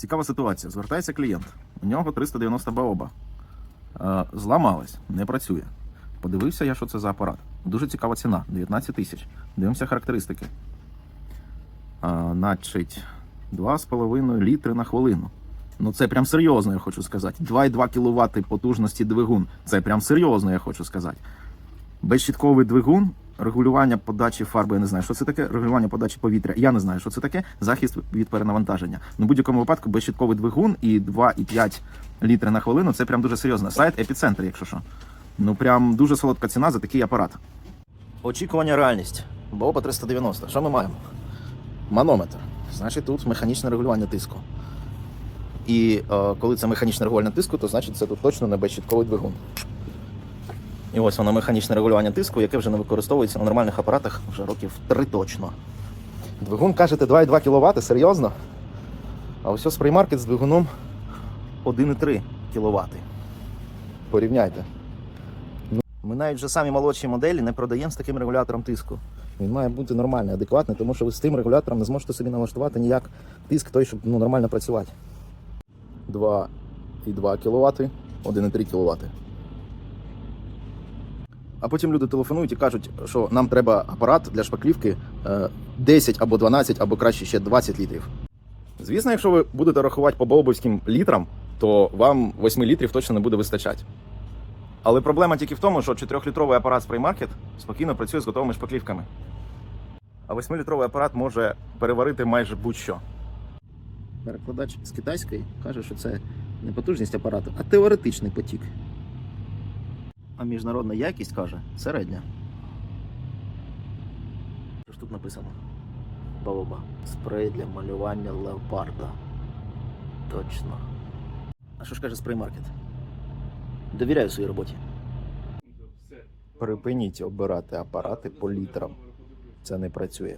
Цікава ситуація. Звертається клієнт. У нього 390 баоба. Е, зламалась, не працює. Подивився я, що це за апарат. Дуже цікава ціна 19 тисяч. Дивимося характеристики. А, значить, 2,5 літри на хвилину. Ну це прям серйозно, я хочу сказати. 2,2 кВт потужності двигун. Це прям серйозно, я хочу сказати. Безщітковий двигун, регулювання подачі фарби, я не знаю, що це таке. Регулювання подачі повітря. Я не знаю, що це таке. Захист від перенавантаження. Ну, в будь-якому випадку безщітковий двигун і 2,5 літри на хвилину це прям дуже серйозно. Сайт епіцентр, якщо що. Ну прям дуже солодка ціна за такий апарат. Очікування реальність. Баоба 390. Що ми маємо? Манометр. Значить, тут механічне регулювання тиску. І е, коли це механічне регулювання тиску, то значить це тут точно не безщітковий двигун. І ось воно механічне регулювання тиску, яке вже не використовується на нормальних апаратах вже років три точно. Двигун кажете 2,2 кВт, серйозно? А ось спреймаркет з двигуном 1,3 кВт. Порівняйте. Ну, Ми навіть вже самі молодші моделі не продаємо з таким регулятором тиску. Він має бути нормальний, адекватний, тому що ви з тим регулятором не зможете собі налаштувати ніяк тиск той, щоб ну, нормально працювати. 2,2 кВт, 1,3 кВт. А потім люди телефонують і кажуть, що нам треба апарат для шпаклівки е, 10 або 12, або краще ще 20 літрів. Звісно, якщо ви будете рахувати по баобовським літрам, то вам 8 літрів точно не буде вистачати. Але проблема тільки в тому, що 4-літровий апарат Market спокійно працює з готовими шпаклівками. А 8-літровий апарат може переварити майже будь-що. Перекладач з китайської каже, що це не потужність апарату, а теоретичний потік. А міжнародна якість каже середня. Що ж тут написано? Баоба. Спрей для малювання леопарда. Точно. А що ж каже спреймаркет? Довіряю своїй роботі. Припиніть обирати апарати по літрам. Це не працює.